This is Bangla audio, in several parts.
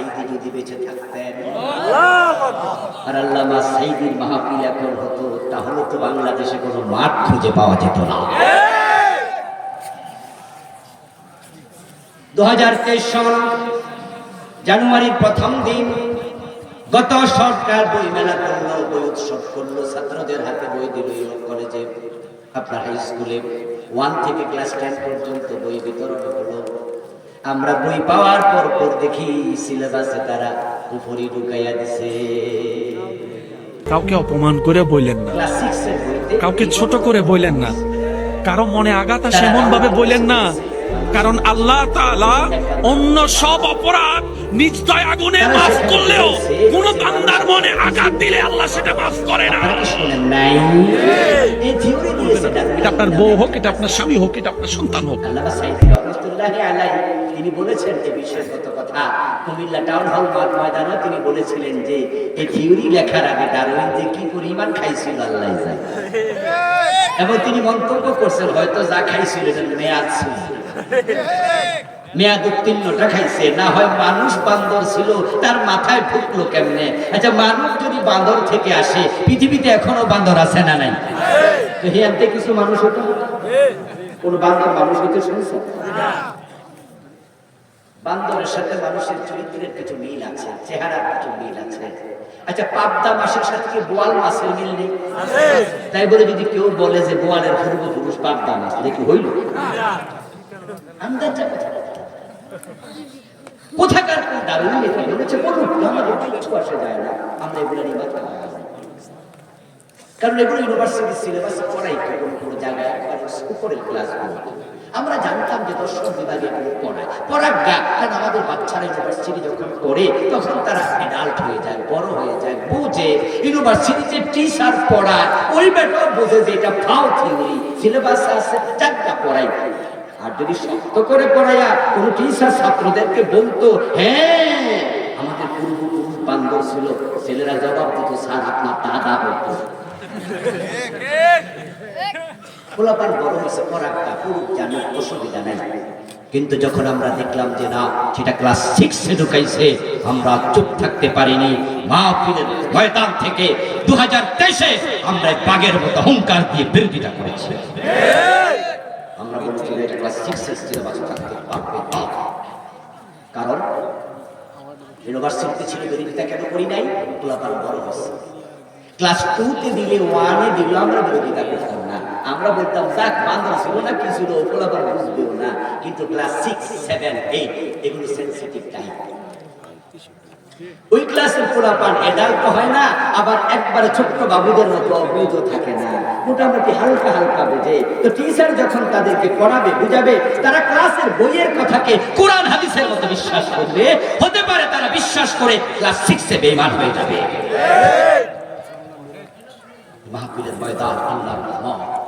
সাইদি যদি বেঁচে থাকতেন। আর আল্লামা সাইদির মাহফিল এখন হতো তাহলে তো বাংলাদেশে কোনো মাঠ খুঁজে পাওয়া যেত না। দু হাজার তেইশ সাল জানুয়ারির প্রথম দিন গত সরকার বই মেলা করল বই উৎসব করল ছাত্রদের হাতে বই দিল কলেজে। আপনার হাই স্কুলে ওয়ান থেকে ক্লাস টেন পর্যন্ত বই বিতরণ আমরা বই পাওয়ার পর পর দেখি সিলেবাসে তারা উপরে ঢুকাইয়া দিছে। কাউকে অপমান করে বললেন না। কাউকে ছোট করে বললেন না। কারও মনে আঘাত আসে এমন ভাবে বললেন না। কারণ আল্লাহ তাআলা অন্য সব অপরাধ নিশ্চয় আগুনে মাফ করলেও কোন বান্দার মনে আঘাত দিলে আল্লাহ সেটা মাফ করে না। এটা আপনার বউ হোক এটা আপনার স্বামী হোক এটা আপনার সন্তান হোক। আলাইহি তিনি বলেছেন যে বিষয়গত কথা। কুমিল্লা টাউন হল মাঠ ময়দানে তিনি বলেছিলেন যে, এই থিওরি লেখার আগে ডারউইন যে কি পরিমাণ খাইছিল, আল্লাহ এবং তিনি মন্তব্য করছেন, হয়তো যা খাইছিল মেয়াদ ছিল। মেয়াদ উত্তীর্ণটা খাইছে, না হয় মানুষ বান্দর ছিল, তার মাথায় ঢুকলো কেমনে? আচ্ছা মানুষ যদি বান্দর থেকে আসে, পৃথিবীতে এখনও বান্দর আছে না নাই? তো হিয়ান্তে কিছু মানুষ হতো? কোন বান্দর মানুষ হতে শুনছে বান্দরের সাথে মানুষের চরিত্রের কিছু মিল আছে চেহারার কিছু মিল আছে। আচ্ছা পাবদা মাসের সাথে কি বোয়াল মাছের মিল নেই? তাই বলে যদি কেউ বলে যে বোয়ালের পূর্বপুরুষ পাবদা মাছ দেখি হইল? আন্দাজ কোথাকার কোন দারুণ লেখা বলেছে বলুন আমাদের কিচ্ছু আসে যায় না। আমরা এগুলো নিয়ে মাথা কারণ এগুলো ইউনিভার্সিটির সিলেবাসে পড়াই কোনো কোনো জায়গায় একবারে উপরের ক্লাসগুলো আমরা জানতাম যে দর্শন বিভাগে পড়ায়। পড়ার গা কারণ আমাদের বাচ্চারা ইউনিভার্সিটি যখন পড়ে, তখন তারা অ্যাডাল্ট হয়ে যায়, বড় হয়ে যায়, বুঝে। ইউনিভার্সিটিতে টিচার পড়ায়, ওই বেটাও বোঝে যে এটা ফাও থিওরি সিলেবাসে আছে, চারটা পড়াই। আর যদি শক্ত করে পড়াইয়া কোন টিচার ছাত্রদেরকে বলতো হ্যাঁ আমাদের পূর্বপুরুষ বান্ধব ছিল, ছেলেরা জবাব দিত, স্যার, আপনার দাদা হতো পোলাপান বড় হয়েছে পরাক্কা পুরুষ জানুক অসুবিধা নেই। কিন্তু যখন আমরা দেখলাম যে না, সেটা ক্লাস সিক্সে ঢুকাইছে, আমরা চুপ থাকতে পারিনি। মাহফিলের ময়দান থেকে দু হাজার তেইশে আমরা বাগের মতো হুঙ্কার দিয়ে বিরোধিতা করেছি। আমরা বলেছি এটা ক্লাস সিক্সের সিলেবাস থাকতে পারবে কারণ ইউনিভার্সিটিতে ছিল বিরোধিতা কেন করি নাই? পোলাপান বড় হয়েছে ক্লাস টু তে দিলে ওয়ানে দিলে আমরা বিরোধিতা করতাম। আমরা বলতাম, যাক বান্ধব ছিল না, কি ছিল? পোলাপান বুঝবেও না। কিন্তু ক্লাস সিক্স সেভেন এইট এগুলো সেন্সিটিভ টাইম ওই ক্লাসের হয় না, আবার একবারে ছোট্ট বাবুদের মতো অবৈধ থাকে না। মোটামুটি হালকা হালকা বোঝে। তো টিচার যখন তাদেরকে পড়াবে, বুঝাবে, তারা ক্লাসের বইয়ের কথাকে কোরআন হাদিসের মতো বিশ্বাস করবে। হতে পারে তারা বিশ্বাস করে ক্লাস সিক্সে হয়ে যাবে। মাহফিলের ময়দান, আল্লাহর রহমত।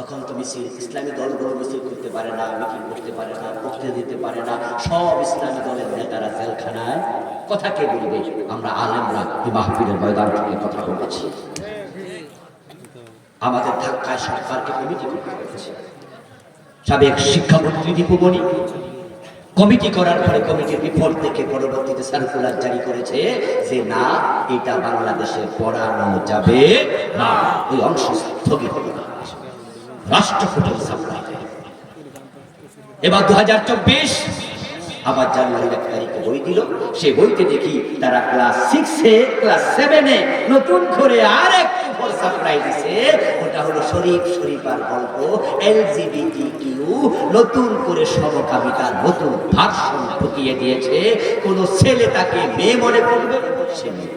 তখন তো মিছিল, ইসলামী দলগুলো মিছিল করতে পারে না, মিটিং করতে পারে না করতে দিতে পারে না, সব ইসলামী দলের নেতারা জেলখানায়। কথা কে বলবে? আমরা আলেমরা এই মাহফিলের ময়দান থেকে কথা বলেছি। আমাদের ধাক্কায় সরকারকে কমিটি করতে হয়েছে। সাবেক শিক্ষামন্ত্রী দীপুমণি কমিটি করার পরে কমিটির রিপোর্ট দেখে পরবর্তীতে সার্কুলার জারি করেছে যে না, এটা বাংলাদেশে পড়ানো যাবে না। ওই অংশ স্থগিত হয়েছে। রাষ্ট্র হোটেল সাপ্লাই এবার দু হাজার চব্বিশ আবার জানুয়ারির এক তারিখে বই দিল। সে বইতে দেখি তারা ক্লাস সিক্সে ক্লাস সেভেনে নতুন করে আর এক সাপ্লাই দিছে। ওটা হলো শরীফ শরীফার গল্প এলজিবিটি কিউ নতুন করে সমকামিতার নতুন ভার্সন ঢুকিয়ে দিয়েছে। কোন ছেলে তাকে মেয়ে মনে করবে, সে মেয়ে।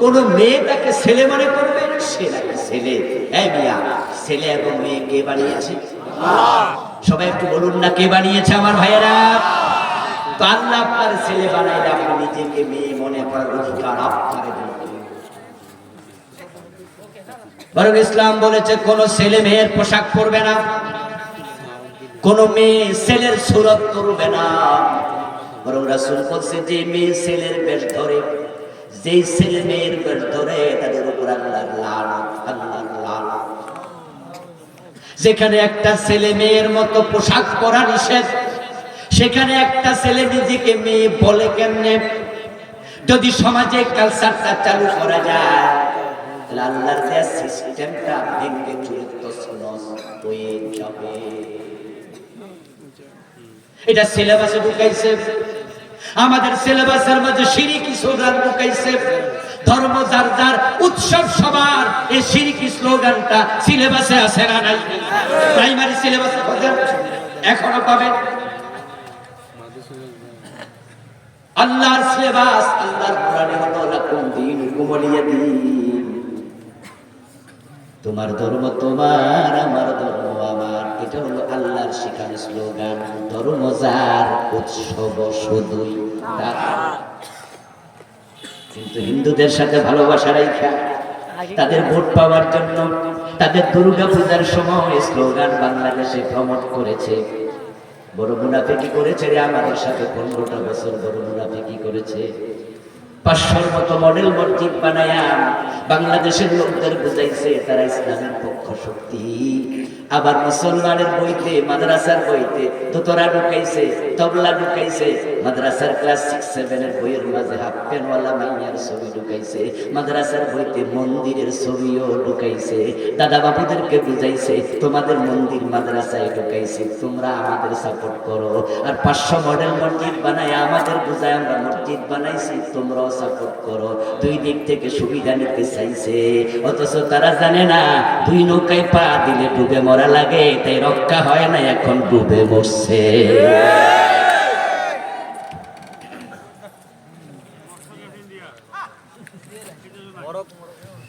কোন মেয়ে তাকে ছেলে মনে করবে, সে নাকি ছেলে। মিয়া ছেলে এবং মেয়ে কে বানিয়েছে? সবাই একটু বলুন না কে বানিয়েছে আমার ভাইয়েরা? আল্লাহ আপনার ছেলে আপনি নিজেকে মেয়ে মনে করার অধিকার আপনার ইসলাম বলেছে, কোন ছেলে মেয়ের পোশাক পরবে না, কোন মেয়ে ছেলের সুরত করবে না। বরং রাসুল বলছে, যে মেয়ে ছেলের বেশ ধরে, যেই ছেলে মেয়ের বেশ ধরে, তাদের উপর আল্লাহর লানত যেখানে একটা ছেলে মেয়ের মতো পোশাক পরা নিষেধ, সেখানে একটা ছেলে নিজেকে মেয়ে বলে কেমনে? যদি সমাজে কালচারটা চালু করা যায় এটা সিলেবাসে ঢুকাইছে। আমাদের সিলেবাসের মধ্যে সিরিকি স্লোগান ঢুকাইছে। ধর্ম যার যার উৎসব সবার, এই সিরিকি স্লোগানটা সিলেবাসে আছে না নাই? প্রাইমারি সিলেবাসে এখনও পাবেন? আল্লাহর সিলেবাস আল্লাহর কোরআনে হলো, লাকুম দীনুকুম ওয়ালিয়া দীন তোমার ধর্ম তোমার, আমার ধর্ম আমার। এটা হলো আল্লাহর শিখানো স্লোগান। ধর্ম যার, উৎসব শুধুই তার। কিন্তু হিন্দুদের সাথে ভালোবাসা রাইখা, তাদের ভোট পাওয়ার জন্য তাদের দুর্গা পূজার সময় স্লোগান বাংলাদেশে প্রমোট করেছে। বড় মুনাফিকি করেছে রে আমাদের সাথে পনেরোটা বছর বড় মুনাফিকি করেছে। পাঁচশোর মতো মডেল মসজিদ বানায়া বাংলাদেশের লোকদের বুঝাইছে, তারা ইসলামের পক্ষ শক্তি। আবার মুসলমানের বইতে, মাদ্রাসার বইতে দোতরা ঢুকাইছে, তবলা ঢুকাইছে, মাদ্রাসার ক্লাস সিক্স সেভেনের বইয়ের মাঝে হাফ প্যান্টওয়ালা মাইয়ার ছবি ঢুকাইছে, মাদ্রাসার বইতে মন্দিরের ছবিও ঢুকাইছে। দাদা বাবুদেরকে বুঝাইছে, তোমাদের মন্দির মাদ্রাসায় ঢুকাইছে, তোমরা আমাদের সাপোর্ট করো। আর পাঁচশো মডেল মসজিদ বানায় আমাদের বুঝায়, আমরা মসজিদ বানাইছি, তোমরাও সাপোর্ট করো। দুই দিক থেকে সুবিধা নিতে চাইছে। অথচ তারা জানে না, দুই নৌকায় পা দিলে ডুবে মরা লাগে, তাই রক্ষা হয় না, এখন ডুবে মরছে।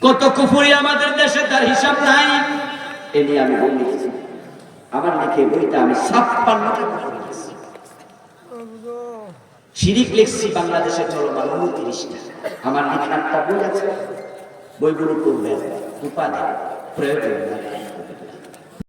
কত আমাদের দেশে, তার হিসাব নাই। এ নিয়ে আমি বই লিখেছি আমার লিখে বইটা আমি ছাপ্পান্নটা কুফুরি লিখেছি। শিরিক লিখছি বাংলাদেশে চলমান উনত্রিশটা। আমার একটা বই আছে বইগুলো করবেন উপাধি প্রয়োজন